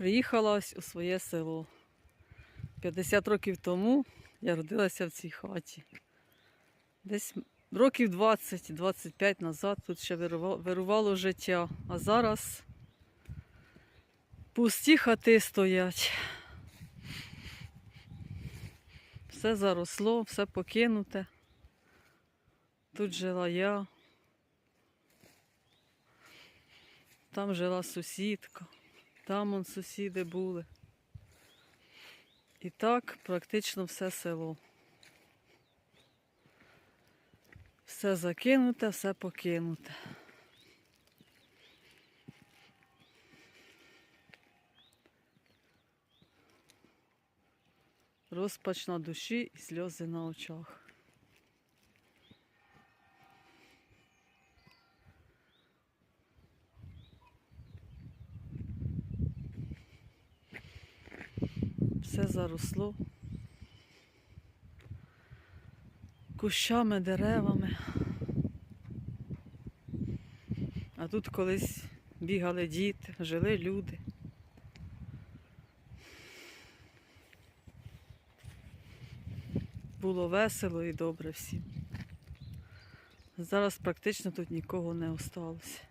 Приїхала ось у своє село. 50 років тому я родилася в цій хаті. Десь років 20-25 назад тут ще вирувало життя. А зараз пусті хати стоять. Все заросло, все покинуте. Тут жила я. Там жила сусідка. Там он сусіди були. І так практично все село. Все закинуте, все покинуте. Розпач на душі і сльози на очах. Все заросло. Кущами, деревами. А тут колись бігали діти, жили люди. Було весело і добре всім. Зараз практично тут нікого не осталося.